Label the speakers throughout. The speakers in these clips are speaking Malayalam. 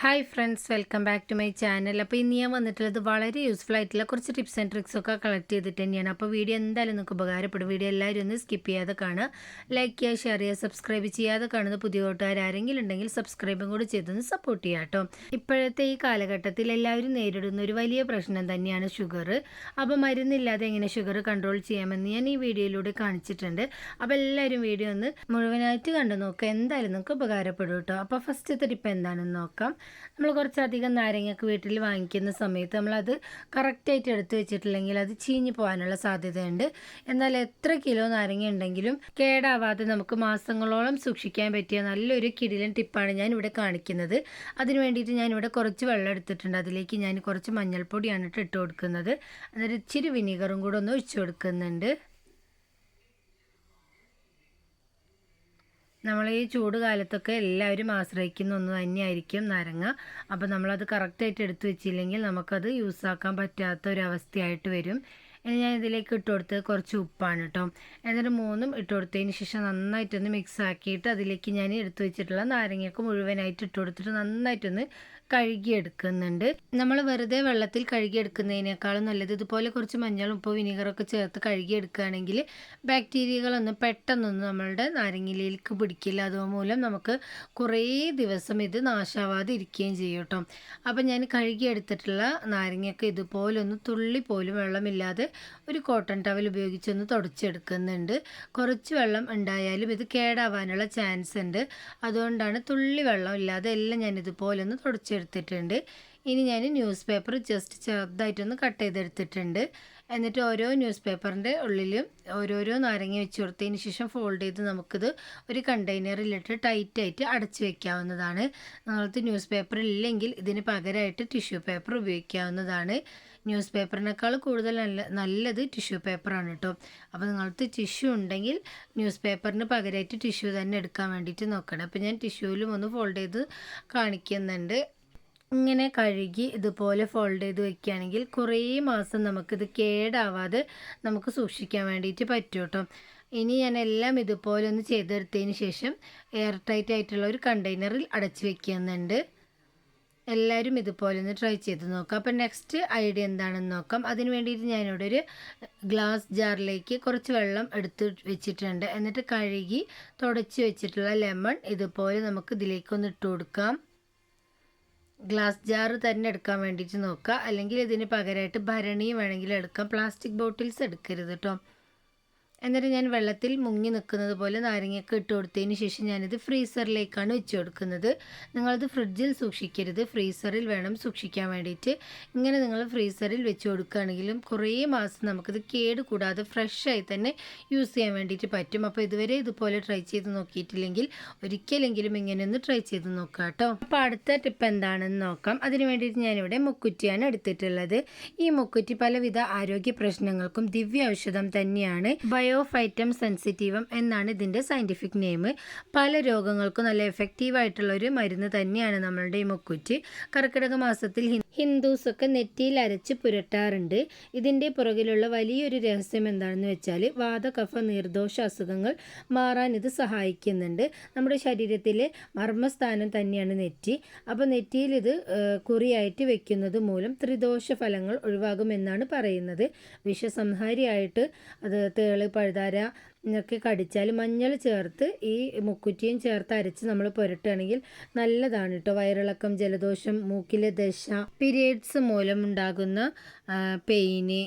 Speaker 1: Hi friends welcome back to my channel അപ്പോൾ ഇന്ന് ഞാൻ വന്നിട്ടുള്ളത് വളരെ യൂസ്ഫുൾ ആയിട്ടുള്ള കുറച്ച് ടിപ്സ് ആൻഡ് ട്രിക്സ് ഒക്കെ കളക്ട് ചെയ്തിട്ട് തന്നെയാണ്. അപ്പോൾ വീഡിയോ എന്തായാലും നിങ്ങൾക്ക് ഉപകാരപ്പെടും. വീഡിയോ എല്ലാവരും ഒന്ന് സ്കിപ്പ് ചെയ്യാതെ കാണുക. ലൈക്ക് ചെയ്യുക ഷെയർ ചെയ്യുക സബ്സ്ക്രൈബ് ചെയ്യാതെ കാണുന്ന പുതിയ കൂട്ടുകാർ ആരെങ്കിലും ഉണ്ടെങ്കിൽ സബ്സ്ക്രൈബും കൂടി ചെയ്തൊന്ന് സപ്പോർട്ട് ചെയ്യാം കേട്ടോ. ഇപ്പോഴത്തെ ഈ കാലഘട്ടത്തിൽ എല്ലാവരും നേരിടുന്ന ഒരു വലിയ പ്രശ്നം തന്നെയാണ് ഷുഗർ അപ്പോൾ മരുന്നില്ലാതെ എങ്ങനെ ഷുഗർ കൺട്രോൾ ചെയ്യാമെന്ന് ഞാൻ ഈ വീഡിയോയിലൂടെ കാണിച്ചിട്ടുണ്ട്. അപ്പോൾ എല്ലാവരും വീഡിയോ ഒന്ന് മുഴുവനായിട്ട് കണ്ടു നോക്കുക. എന്തായാലും നിങ്ങൾക്ക് ഉപകാരപ്പെടും കേട്ടോ. അപ്പോൾ ഫസ്റ്റത്തെ ടിപ്പ് എന്താണെന്ന് നോക്കാം. നമ്മൾ കുറച്ചധികം നാരങ്ങയൊക്കെ വീട്ടിൽ വാങ്ങിക്കുന്ന സമയത്ത് നമ്മളത് കറക്റ്റായിട്ട് എടുത്തു വെച്ചിട്ടില്ലെങ്കിൽ അത് ചീഞ്ഞു പോകാനുള്ള സാധ്യതയുണ്ട്. എന്നാൽ എത്ര കിലോ നാരങ്ങ ഉണ്ടെങ്കിലും കേടാവാതെ നമുക്ക് മാസങ്ങളോളം സൂക്ഷിക്കാൻ പറ്റിയ നല്ലൊരു കിടിലൻ ടിപ്പാണ് ഞാൻ ഇവിടെ കാണിക്കുന്നത്. അതിന് വേണ്ടിയിട്ട് ഇവിടെ കുറച്ച് വെള്ളം എടുത്തിട്ടുണ്ട്. അതിലേക്ക് ഞാൻ കുറച്ച് മഞ്ഞൾപ്പൊടിയാണ് ഇട്ട് ഇട്ട് കൊടുക്കുന്നത്. എന്നിട്ട് ഇച്ചിരി വിനീഗറും കൂടെ ഒന്ന് ഒഴിച്ചു കൊടുക്കുന്നുണ്ട്. നമ്മൾ ഈ ചൂട് കാലത്തൊക്കെ എല്ലാവരും ആശ്രയിക്കുന്ന ഒന്ന് തന്നെയായിരിക്കും നാരങ്ങ. അപ്പോൾ നമ്മളത് കറക്റ്റായിട്ട് എടുത്തു വെച്ചില്ലെങ്കിൽ നമുക്കത് യൂസ് ആക്കാൻ പറ്റാത്ത ഒരു അവസ്ഥയായിട്ട് വരും. ഇനി ഞാൻ ഇതിലേക്ക് ഇട്ട് കൊടുത്ത് കുറച്ച് ഉപ്പാണ് കേട്ടോ എന്നിട്ട് മൂന്നും ഇട്ട് കൊടുത്തതിന് ശേഷം നന്നായിട്ടൊന്ന് മിക്സ് ആക്കിയിട്ട് അതിലേക്ക് ഞാൻ എടുത്തു വെച്ചിട്ടുള്ള നാരങ്ങയൊക്കെ മുഴുവനായിട്ട് ഇട്ട് കൊടുത്തിട്ട് നന്നായിട്ടൊന്ന് കഴുകിയെടുക്കുന്നുണ്ട്. നമ്മൾ വെറുതെ വെള്ളത്തിൽ കഴുകിയെടുക്കുന്നതിനേക്കാളും നല്ലത് ഇതുപോലെ കുറച്ച് മഞ്ഞളും ഉപ്പ് വിനീഗറൊക്കെ ചേർത്ത് കഴുകിയെടുക്കുകയാണെങ്കിൽ ബാക്ടീരിയകളൊന്നും പെട്ടെന്നൊന്നും നമ്മളുടെ നാരങ്ങയിലേക്ക് പിടിക്കില്ല. അതുമൂലം നമുക്ക് കുറേ ദിവസം ഇത് നാശാവാതെ ഇരിക്കുകയും ചെയ്യും കേട്ടോ. അപ്പം ഞാൻ കഴുകിയെടുത്തിട്ടുള്ള നാരങ്ങയൊക്കെ ഇതുപോലൊന്ന് തുള്ളി പോലും വെള്ളമില്ലാതെ ഒരു കോട്ടൺ ടവൽ ഉപയോഗിച്ചൊന്ന് തുടച്ചെടുക്കുന്നുണ്ട്. കുറച്ച് വെള്ളം ഉണ്ടായാലും ഇത് കേടാവാനുള്ള ചാൻസ് ഉണ്ട്. അതുകൊണ്ടാണ് തുള്ളി വെള്ളം ഇല്ലാതെ എല്ലാം ഞാൻ ഇതുപോലെ ഒന്ന് തുടച്ചെടുത്തിട്ടുണ്ട് ഇനി ഞാൻ ന്യൂസ് പേപ്പർ ജസ്റ്റ് ചെറുതായിട്ടൊന്ന് കട്ട് ചെയ്തെടുത്തിട്ടുണ്ട്. എന്നിട്ട് ഓരോ ന്യൂസ് പേപ്പറിന്റെ ഉള്ളിലും ഓരോരോ നാരങ്ങ വെച്ച് കൊടുത്തതിന് ശേഷം ഫോൾഡ് ചെയ്ത് നമുക്കിത് ഒരു കണ്ടെയ്നറിലിട്ട് ടൈറ്റായിട്ട് അടച്ചു വെക്കാവുന്നതാണ്. നിങ്ങൾക്ക് ന്യൂസ് പേപ്പർ ഇല്ലെങ്കിൽ ഇതിന് പകരമായിട്ട് ടിഷ്യൂ പേപ്പർ ഉപയോഗിക്കാവുന്നതാണ്. ന്യൂസ് പേപ്പറിനേക്കാൾ കൂടുതൽ നല്ല നല്ലത് ടിഷ്യൂ പേപ്പറാണ് കേട്ടോ അപ്പോൾ നിങ്ങൾക്ക് ടിഷ്യൂ ഉണ്ടെങ്കിൽ ന്യൂസ് പേപ്പറിന് പകരമായിട്ട് ടിഷ്യൂ തന്നെ എടുക്കാൻ വേണ്ടിയിട്ട് നോക്കണം. അപ്പോൾ ഞാൻ ടിഷ്യൂവിലും ഒന്ന് ഫോൾഡ് ചെയ്ത് കാണിക്കുന്നുണ്ട്. ഇങ്ങനെ കഴുകി ഇതുപോലെ ഫോൾഡ് ചെയ്ത് വെക്കുകയാണെങ്കിൽ കുറേ മാസം നമുക്കിത് കേടാവാതെ നമുക്ക് സൂക്ഷിക്കാൻ വേണ്ടിയിട്ട് പറ്റും കേട്ടോ. ഇനി ഞാൻ എല്ലാം ഇതുപോലെ ഒന്ന് ചെയ്തെടുത്തതിന് ശേഷം എയർ ടൈറ്റ് ആയിട്ടുള്ള ഒരു കണ്ടെയ്നറിൽ അടച്ചു വെക്കുന്നുണ്ട്. എല്ലാവരും ഇതുപോലെ ഒന്ന് ട്രൈ ചെയ്ത് നോക്കാം. അപ്പം നെക്സ്റ്റ് ഐഡിയ എന്താണെന്ന് നോക്കാം. അതിന് വേണ്ടിയിട്ട് ഞാനിവിടെ ഒരു ഗ്ലാസ് ജാറിലേക്ക് കുറച്ച് വെള്ളം എടുത്ത് വെച്ചിട്ടുണ്ട്. എന്നിട്ട് കഴുകി തുടച്ച് വെച്ചിട്ടുള്ള ലെമൺ ഇതുപോലെ നമുക്ക് ഇതിലേക്കൊന്ന് ഇട്ട് കൊടുക്കാം. ഗ്ലാസ് ജാർ തന്നെ എടുക്കാൻ വേണ്ടിയിട്ട് നോക്കുക. അല്ലെങ്കിൽ ഇതിന് പകരമായിട്ട് ഭരണിയും വേണമെങ്കിൽ എടുക്കാം. പ്ലാസ്റ്റിക് ബോട്ടിൽസ് എടുക്കരുത് കേട്ടോ എന്നിട്ട് ഞാൻ വെള്ളത്തിൽ മുങ്ങി നിൽക്കുന്നത് പോലെ നാരങ്ങയൊക്കെ ഇട്ട് കൊടുത്തതിന് ശേഷം ഞാനിത് ഫ്രീസറിലേക്കാണ് വെച്ച് കൊടുക്കുന്നത്. നിങ്ങളത് ഫ്രിഡ്ജിൽ സൂക്ഷിക്കരുത്. ഫ്രീസറിൽ വേണം സൂക്ഷിക്കാൻ വേണ്ടിയിട്ട്. ഇങ്ങനെ നിങ്ങൾ ഫ്രീസറിൽ വെച്ച് കൊടുക്കുകയാണെങ്കിലും കുറേ മാസം നമുക്കിത് കേട് കൂടാതെ ഫ്രഷായി തന്നെ യൂസ് ചെയ്യാൻ വേണ്ടിയിട്ട് പറ്റും. അപ്പോൾ ഇതുവരെ ഇതുപോലെ ട്രൈ ചെയ്ത് നോക്കിയിട്ടില്ലെങ്കിൽ ഒരിക്കലെങ്കിലും ഇങ്ങനെ ഒന്ന് ട്രൈ ചെയ്ത് നോക്കാം കേട്ടോ. അപ്പോൾ അടുത്ത ടിപ്പ് എന്താണെന്ന് നോക്കാം. അതിന് വേണ്ടിയിട്ട് ഞാനിവിടെ മുക്കുറ്റിയാണ് എടുത്തിട്ടുള്ളത്. ഈ മുക്കുറ്റി പലവിധ ആരോഗ്യ പ്രശ്നങ്ങൾക്കും ദിവ്യ ഔഷധം തന്നെയാണ്. ബയോഫൈറ്റം സെൻസിറ്റീവം എന്നാണ് ഇതിന്റെ സയന്റിഫിക് നെയിം പല രോഗങ്ങൾക്കും നല്ല എഫക്റ്റീവായിട്ടുള്ള ഒരു മരുന്ന് തന്നെയാണ് നമ്മളുടെ ഈ മുക്കുറ്റി. കർക്കിടക മാസത്തിൽ ഹിന്ദുസൊക്കെ നെറ്റിയിൽ അരച്ച് പുരട്ടാറുണ്ട്. ഇതിന്റെ പുറകിലുള്ള വലിയൊരു രഹസ്യം എന്താണെന്ന് വെച്ചാൽ വാതകഫ നിർദോഷ അസുഖങ്ങൾ മാറാൻ ഇത് സഹായിക്കുന്നുണ്ട്. നമ്മുടെ ശരീരത്തിലെ മർമ്മസ്ഥാനം തന്നെയാണ് നെറ്റി. അപ്പോൾ നെറ്റിയിൽ ഇത് കുറിയായിട്ട് വെക്കുന്നത് മൂലം ത്രിദോഷ ഫലങ്ങൾ ഒഴിവാകുമെന്നാണ് പറയുന്നത്. വിഷസംഹാരിയായിട്ട് അത് തേൾ പഴുതാര ഒക്കെ കടിച്ചാൽ മഞ്ഞൾ ചേർത്ത് ഈ മുക്കുറ്റിയും ചേർത്ത് അരച്ച് നമ്മൾ പുരട്ടുകയാണെങ്കിൽ നല്ലതാണ് കേട്ടോ. വയറിളക്കം ജലദോഷം മൂക്കിലെ ദശ പീരിയഡ്സ് മൂലം ഉണ്ടാകുന്ന പെയിന്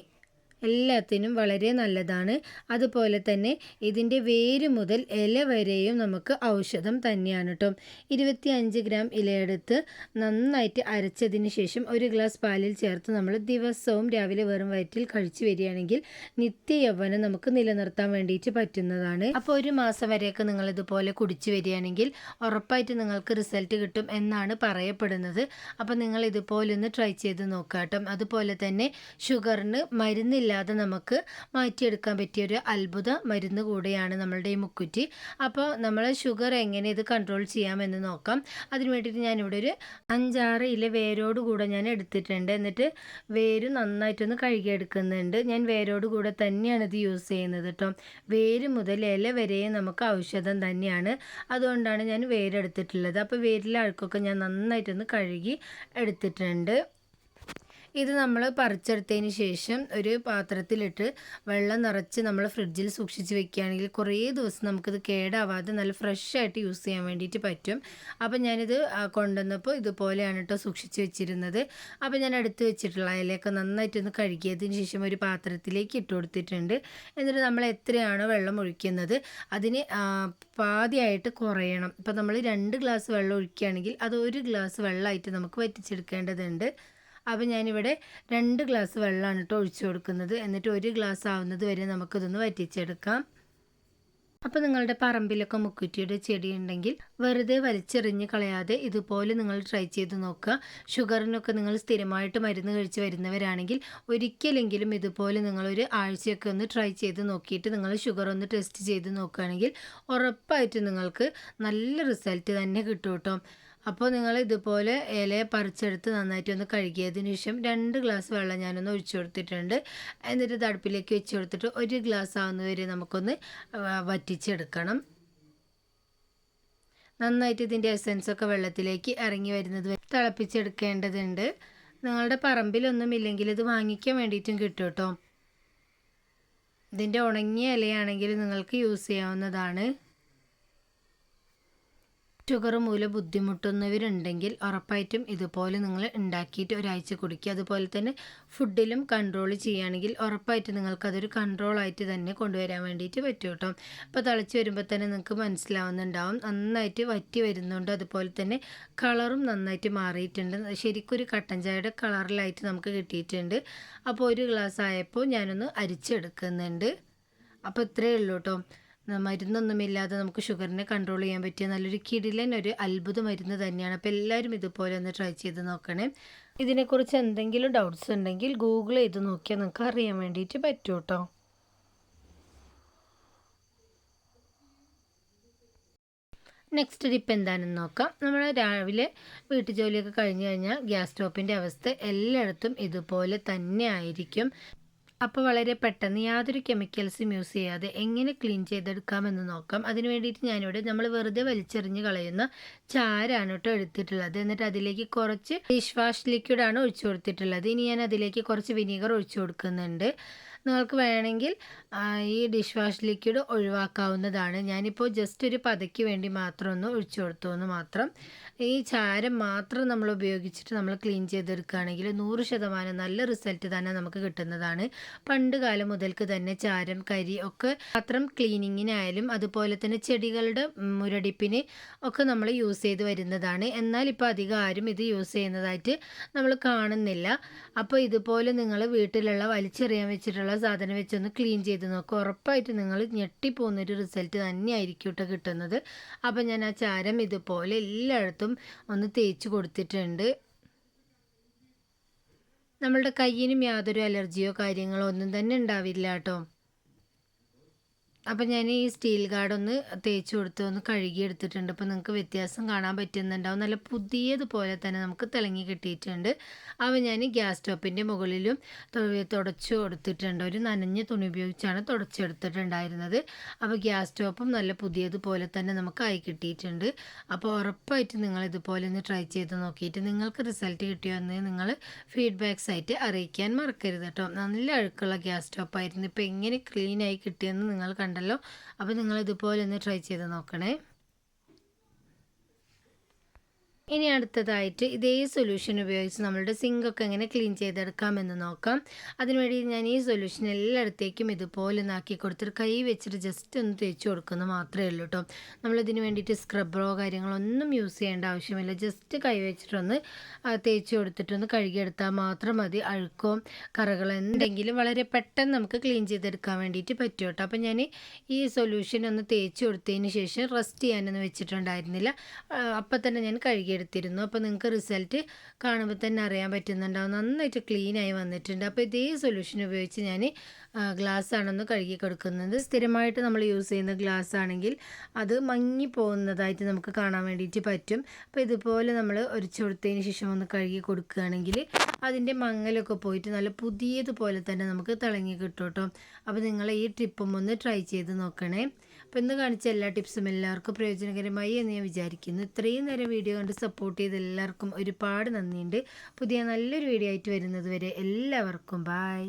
Speaker 1: എല്ലാത്തിനും വളരെ നല്ലതാണ്. അതുപോലെ തന്നെ ഇതിന്റെ വേര് മുതൽ ഇല വരെയും നമുക്ക് ഔഷധം തന്നെയാണ് കേട്ടോ. ഇരുപത്തി അഞ്ച് ഗ്രാം ഇലയെടുത്ത് നന്നായിട്ട് അരച്ചതിന് ശേഷം ഒരു ഗ്ലാസ് പാലിൽ ചേർത്ത് നമ്മൾ ദിവസവും രാവിലെ വെറും വയറ്റിൽ കഴിച്ചു വരികയാണെങ്കിൽ നിത്യ യൗവനം നമുക്ക് നിലനിർത്താൻ വേണ്ടിയിട്ട് പറ്റുന്നതാണ്. അപ്പോൾ ഒരു മാസം വരെയൊക്കെ നിങ്ങൾ ഇതുപോലെ കുടിച്ചു വരികയാണെങ്കിൽ ഉറപ്പായിട്ട് നിങ്ങൾക്ക് റിസൾട്ട് കിട്ടും എന്നാണ് പറയപ്പെടുന്നത്. അപ്പോൾ നിങ്ങൾ ഇതുപോലെ ഒന്ന് ട്രൈ ചെയ്ത് നോക്കാം കേട്ടോ. അതുപോലെ തന്നെ ഷുഗറിന് മരുന്നില്ല ഇല്ലാതെ നമുക്ക് മാറ്റിയെടുക്കാൻ പറ്റിയ ഒരു അത്ഭുത മരുന്ന് കൂടെയാണ് നമ്മളുടെ ഈ മുക്കുറ്റി. അപ്പോൾ നമ്മൾ ഷുഗർ എങ്ങനെ ഇത് കൺട്രോൾ ചെയ്യാമെന്ന് നോക്കാം. അതിന് വേണ്ടിയിട്ട് ഞാനിവിടെ ഒരു അഞ്ചാറ് ഇല വേരോട് കൂടെ ഞാൻ എടുത്തിട്ടുണ്ട്. എന്നിട്ട് വേര് നന്നായിട്ടൊന്ന് കഴുകിയെടുക്കുന്നുണ്ട്. ഞാൻ വേരോട് കൂടെ തന്നെയാണ് ഇത് യൂസ് ചെയ്യുന്നത് കേട്ടോ. വേര് മുതൽ ഇല വരെ നമുക്ക് ഔഷധം തന്നെയാണ്. അതുകൊണ്ടാണ് ഞാൻ വേരെടുത്തിട്ടുള്ളത്. അപ്പോൾ വേരിലെ അഴുക്കൊക്കെ ഞാൻ നന്നായിട്ടൊന്ന് കഴുകി എടുത്തിട്ടുണ്ട്. ഇത് നമ്മൾ പറിച്ചെടുത്തതിന് ശേഷം ഒരു പാത്രത്തിലിട്ട് വെള്ളം നിറച്ച് നമ്മൾ ഫ്രിഡ്ജിൽ സൂക്ഷിച്ച് വെക്കുകയാണെങ്കിൽ കുറേ ദിവസം നമുക്കിത് കേടാവാതെ നല്ല ഫ്രഷ് ആയിട്ട് യൂസ് ചെയ്യാൻ വേണ്ടിയിട്ട് പറ്റും. അപ്പം ഞാനിത് കൊണ്ടുവന്നപ്പോൾ ഇതുപോലെയാണ് കേട്ടോ സൂക്ഷിച്ച് വെച്ചിരുന്നത്. അപ്പം ഞാൻ എടുത്ത് വെച്ചിട്ടുള്ള അതിലേക്ക് നന്നായിട്ടൊന്ന് കഴുകിയതിന് ശേഷം ഒരു പാത്രത്തിലേക്ക് ഇട്ട് കൊടുത്തിട്ടുണ്ട്. എന്നിട്ട് നമ്മൾ എത്രയാണോ വെള്ളം ഒഴിക്കുന്നത് അതിന് പാതിയായിട്ട് കുറയണം. ഇപ്പം നമ്മൾ രണ്ട് ഗ്ലാസ് വെള്ളം ഒഴിക്കുകയാണെങ്കിൽ അത് ഒരു ഗ്ലാസ് വെള്ളമായിട്ട് നമുക്ക് വറ്റിച്ചെടുക്കേണ്ടതുണ്ട്. അപ്പോൾ ഞാനിവിടെ രണ്ട് ഗ്ലാസ് വെള്ളമാണ് കേട്ടോ ഒഴിച്ചു കൊടുക്കുന്നത്. എന്നിട്ട് ഒരു ഗ്ലാസ് ആവുന്നത് വരെ നമുക്കിതൊന്ന് വറ്റിച്ചെടുക്കാം. അപ്പോൾ നിങ്ങളുടെ പറമ്പിലൊക്കെ മുക്കുറ്റിയുടെ ചെടി ഉണ്ടെങ്കിൽ വെറുതെ വലിച്ചെറിഞ്ഞ് കളയാതെ ഇതുപോലെ നിങ്ങൾ ട്രൈ ചെയ്ത് നോക്കുക. ഷുഗറിനൊക്കെ നിങ്ങൾ സ്ഥിരമായിട്ട് മരുന്ന് കഴിച്ച് വരുന്നവരാണെങ്കിൽ ഒരിക്കലെങ്കിലും ഇതുപോലെ നിങ്ങളൊരു ആഴ്ചയൊക്കെ ഒന്ന് ട്രൈ ചെയ്ത് നോക്കിയിട്ട് നിങ്ങൾ ഷുഗർ ഒന്ന് ടെസ്റ്റ് ചെയ്ത് നോക്കുകയാണെങ്കിൽ ഉറപ്പായിട്ട് നിങ്ങൾക്ക് നല്ല റിസൾട്ട് തന്നെ കിട്ടും കേട്ടോ അപ്പോൾ നിങ്ങൾ ഇതുപോലെ ഇല പറിച്ചെടുത്ത് നന്നായിട്ട് ഒന്ന് കഴുകിയതിന് ശേഷം രണ്ട് ഗ്ലാസ് വെള്ളം ഞാനൊന്ന് ഒഴിച്ചു കൊടുത്തിട്ടുണ്ട്. എന്നിട്ട് തടുപ്പിലേക്ക് വെച്ച് കൊടുത്തിട്ട് ഒരു ഗ്ലാസ് ആവുന്ന വരെ നമുക്കൊന്ന് വറ്റിച്ചെടുക്കണം. നന്നായിട്ട് ഇതിന്റെ എസൻസ് ഒക്കെ വെള്ളത്തിലേക്ക് ഇറങ്ങി വരുന്നത് വരെ തിളപ്പിച്ചെടുക്കേണ്ടതുണ്ട്. നിങ്ങളുടെ പറമ്പിലൊന്നും ഇല്ലെങ്കിൽ ഇത് വാങ്ങിക്കാൻ വേണ്ടിയിട്ടും കിട്ടും കേട്ടോ ഇതിന്റെ ഉണങ്ങിയ ഇലയാണെങ്കിൽ നിങ്ങൾക്ക് യൂസ് ചെയ്യാവുന്നതാണ്. ഷുഗർ മൂലം ബുദ്ധിമുട്ടുന്നവരുണ്ടെങ്കിൽ ഉറപ്പായിട്ടും ഇതുപോലെ നിങ്ങൾ ഉണ്ടാക്കിയിട്ട് ഒരാഴ്ച കുടിക്കുക. അതുപോലെ തന്നെ ഫുഡിലും കൺട്രോൾ ചെയ്യുകയാണെങ്കിൽ ഉറപ്പായിട്ടും നിങ്ങൾക്കതൊരു കൺട്രോളായിട്ട് തന്നെ കൊണ്ടുവരാൻ വേണ്ടിയിട്ട് പറ്റും കേട്ടോ. അപ്പോൾ തിളച്ച് വരുമ്പോൾ തന്നെ നിങ്ങൾക്ക് മനസ്സിലാവുന്നുണ്ടാവും. നന്നായിട്ട് വറ്റി വരുന്നുണ്ട്. അതുപോലെ തന്നെ കളറും നന്നായിട്ട് മാറിയിട്ടുണ്ട്. ശരിക്കും ഒരു കട്ടൻ ചായയുടെ കളറിലായിട്ട് നമുക്ക് കിട്ടിയിട്ടുണ്ട്. അപ്പോൾ ഒരു ഗ്ലാസ് ആയപ്പോൾ ഞാനൊന്ന് അരിച്ചെടുക്കുന്നുണ്ട്. അപ്പോൾ ഇത്രയേ ഉള്ളൂ കേട്ടോ. മരുന്നൊന്നുമില്ലാതെ നമുക്ക് ഷുഗറിനെ കൺട്രോൾ ചെയ്യാൻ പറ്റിയ നല്ലൊരു കിടിലൻ ഒരു അത്ഭുത മരുന്ന് തന്നെയാണ്. അപ്പോൾ എല്ലാവരും ഇതുപോലെ ഒന്ന് ട്രൈ ചെയ്ത് നോക്കണേ. ഇതിനെക്കുറിച്ച് എന്തെങ്കിലും ഡൗട്ട്സ് ഉണ്ടെങ്കിൽ ഗൂഗിൾ ചെയ്ത് നോക്കിയാൽ നിങ്ങൾക്ക് അറിയാൻ വേണ്ടിയിട്ട് പറ്റൂ കേട്ടോ നെക്സ്റ്റ് ടിപ്പ് എന്താണെന്ന് നോക്കാം. നമ്മൾ രാവിലെ വീട്ടു ജോലിയൊക്കെ കഴിഞ്ഞ് കഴിഞ്ഞാൽ ഗ്യാസ് സ്റ്റോപ്പിന്റെ അവസ്ഥ എല്ലായിടത്തും ഇതുപോലെ തന്നെ ആയിരിക്കും. അപ്പോൾ വളരെ പെട്ടെന്ന് യാതൊരു കെമിക്കൽസും യൂസ് ചെയ്യാതെ എങ്ങനെ ക്ലീൻ ചെയ്തെടുക്കാമെന്ന് നോക്കാം. അതിന് വേണ്ടിയിട്ട് ഞാനിവിടെ നമ്മൾ വെറുതെ വലിച്ചെറിഞ്ഞ് കളയുന്ന ചാരാണ് കേട്ടോ എടുത്തിട്ടുള്ളത്. എന്നിട്ട് അതിലേക്ക് കുറച്ച് ഡിഷ് വാഷ് ലിക്വിഡാണ് ഒഴിച്ചു കൊടുത്തിട്ടുള്ളത്. ഇനി ഞാൻ അതിലേക്ക് കുറച്ച് വിനീഗർ ഒഴിച്ചു കൊടുക്കുന്നുണ്ട്. നിങ്ങൾക്ക് വേണമെങ്കിൽ ഈ ഡിഷ് വാഷ് ലിക്വിഡ് ഒഴിവാക്കാവുന്നതാണ്. ഞാനിപ്പോൾ ജസ്റ്റ് ഒരു പതയ്ക്ക് വേണ്ടി മാത്രം ഒന്ന് ഒഴിച്ചു കൊടുത്തു എന്ന് മാത്രം. ഈ ചാരം മാത്രം നമ്മൾ ഉപയോഗിച്ചിട്ട് നമ്മൾ ക്ലീൻ ചെയ്തെടുക്കുകയാണെങ്കിൽ നൂറ് ശതമാനം നല്ല റിസൾട്ട് തന്നെ നമുക്ക് കിട്ടുന്നതാണ്. പണ്ട് കാലം മുതൽക്ക് തന്നെ ചാരം കരി ഒക്കെ പാത്രം ക്ലീനിങ്ങിനായാലും അതുപോലെ തന്നെ ചെടികളുടെ മുരടിപ്പിന് ഒക്കെ നമ്മൾ യൂസ് ചെയ്ത് വരുന്നതാണ്. എന്നാൽ ഇപ്പോൾ അധികം ആരും ഇത് യൂസ് ചെയ്യുന്നതായിട്ട് നമ്മൾ കാണുന്നില്ല. അപ്പോൾ ഇതുപോലെ നിങ്ങൾ വീട്ടിലുള്ള വലിച്ചെറിയാൻ വെച്ചിട്ടുള്ള സാധനം വെച്ചൊന്ന് ക്ലീൻ ചെയ്ത് നോക്കുക ഉറപ്പായിട്ട് നിങ്ങൾ ഞെട്ടിപ്പോകുന്നൊരു റിസൾട്ട് തന്നെയായിരിക്കും കേട്ടോ കിട്ടുന്നത്. അപ്പോൾ ഞാൻ ആ ചാരം ഇതുപോലെ എല്ലായിടത്തും ഒന്ന് തേച്ച് കൊടുത്തിട്ടുണ്ട്. നമ്മളുടെ കയ്യിനും യാതൊരു അലർജിയോ കാര്യങ്ങളോ ഒന്നും തന്നെ ഉണ്ടാവില്ല കേട്ടോ. അപ്പം ഞാൻ ഈ സ്റ്റീൽ ഗാർഡൊന്ന് തേച്ച് കൊടുത്ത് ഒന്ന് കഴുകി എടുത്തിട്ടുണ്ട്. അപ്പോൾ നിങ്ങൾക്ക് വ്യത്യാസം കാണാൻ പറ്റുന്നുണ്ടാവും. നല്ല പുതിയതുപോലെ തന്നെ നമുക്ക് തിളങ്ങി കിട്ടിയിട്ടുണ്ട്. അവ ഞാൻ ഗ്യാസ് സ്റ്റോപ്പിന്റെ മുകളിലും തുടച്ചു കൊടുത്തിട്ടുണ്ട്. ഒരു നനഞ്ഞ തുണി ഉപയോഗിച്ചാണ് തുടച്ചെടുത്തിട്ടുണ്ടായിരുന്നത്. അപ്പോൾ ഗ്യാസ് സ്റ്റോപ്പും നല്ല പുതിയതുപോലെ തന്നെ നമുക്ക് ആയി കിട്ടിയിട്ടുണ്ട്. അപ്പോൾ ഉറപ്പായിട്ട് നിങ്ങൾ ഇതുപോലെ ഒന്ന് ട്രൈ ചെയ്ത് നോക്കിയിട്ട് നിങ്ങൾക്ക് റിസൾട്ട് കിട്ടിയോ എന്ന് നിങ്ങൾ ഫീഡ്ബാക്സ് ആയിട്ട് അറിയിക്കാൻ മറക്കരുത് കേട്ടോ. നല്ല അഴുക്കുള്ള ഗ്യാസ് സ്റ്റോപ്പായിരുന്നു. ഇപ്പോൾ എങ്ങനെ ക്ലീനായി കിട്ടിയെന്ന് നിങ്ങൾ കണ്ടല്ലോ അപ്പോൾ നിങ്ങൾ ഇതുപോലെ ഒന്ന് ട്രൈ ചെയ്ത് നോക്കണേ. ഇനി അടുത്തതായിട്ട് ഇതേ സൊല്യൂഷൻ ഉപയോഗിച്ച് നമ്മളുടെ സിങ്കൊക്കെ എങ്ങനെ ക്ലീൻ ചെയ്തെടുക്കാം എന്ന് നോക്കാം. അതിനുവേണ്ടി ഞാൻ ഈ സൊല്യൂഷൻ എല്ലായിടത്തേക്കും ഇതുപോലെ നാക്കി കൊടുത്തിട്ട് കൈ വെച്ചിട്ട് ജസ്റ്റ് ഒന്ന് തേച്ച് കൊടുക്കുന്നത് മാത്രമേ ഉള്ളൂ കേട്ടോ നമ്മളിതിന് വേണ്ടിയിട്ട് സ്ക്രബറോ കാര്യങ്ങളോ ഒന്നും യൂസ് ചെയ്യേണ്ട ആവശ്യമില്ല. ജസ്റ്റ് കൈ വെച്ചിട്ടൊന്ന് തേച്ച് കൊടുത്തിട്ടൊന്ന് കഴുകിയെടുത്താൽ മാത്രം മതി. അഴുക്കോ കറകളോ എന്തെങ്കിലും വളരെ പെട്ടെന്ന് നമുക്ക് ക്ലീൻ ചെയ്തെടുക്കാൻ വേണ്ടിയിട്ട് പറ്റും കേട്ടോ അപ്പം ഞാൻ ഈ സൊല്യൂഷൻ ഒന്ന് തേച്ച് കൊടുത്തതിന് ശേഷം റെസ്റ്റ് ചെയ്യാനൊന്നും വെച്ചിട്ടുണ്ടായിരുന്നില്ല. അപ്പം തന്നെ ഞാൻ കഴുകിയെടുത്തിട്ടുണ്ട് എടുത്തിരുന്നു. അപ്പോൾ നിങ്ങൾക്ക് റിസൾട്ട് കാണുമ്പോൾ തന്നെ അറിയാൻ പറ്റുന്നുണ്ടാവും. നന്നായിട്ട് ക്ലീനായി വന്നിട്ടുണ്ട്. അപ്പോൾ ഇതേ സൊല്യൂഷൻ ഉപയോഗിച്ച് ഞാൻ ഗ്ലാസ് ആണെന്ന് കഴുകി കൊടുക്കുന്നത്. സ്ഥിരമായിട്ട് നമ്മൾ യൂസ് ചെയ്യുന്ന ഗ്ലാസ് ആണെങ്കിൽ അത് മങ്ങി പോകുന്നതായിട്ട് നമുക്ക് കാണാൻ വേണ്ടിയിട്ട് പറ്റും. അപ്പോൾ ഇതുപോലെ നമ്മൾ ഒരു കൊടുത്തതിന് ശേഷം ഒന്ന് കഴുകി കൊടുക്കുകയാണെങ്കിൽ അതിന്റെ മങ്ങലൊക്കെ പോയിട്ട് നല്ല പുതിയതുപോലെ തന്നെ നമുക്ക് തിളങ്ങി കിട്ടും കേട്ടോ അപ്പോൾ നിങ്ങൾ ഈ ട്രിപ്പും ഒന്ന് ട്രൈ ചെയ്ത് നോക്കണേ. അപ്പോൾ ഇന്ന് കാണിച്ച എല്ലാ ടിപ്സും എല്ലാവർക്കും പ്രയോജനകരമായി എന്ന് ഞാൻ വിചാരിക്കുന്നു. ഇത്രയും നേരം വീഡിയോ കണ്ട് സപ്പോർട്ട് ചെയ്ത എല്ലാവർക്കും ഒരുപാട് നന്ദിയുണ്ട്. പുതിയ നല്ലൊരു വീഡിയോ ആയിട്ട് വരുന്നത് വരെ എല്ലാവർക്കും ബായ്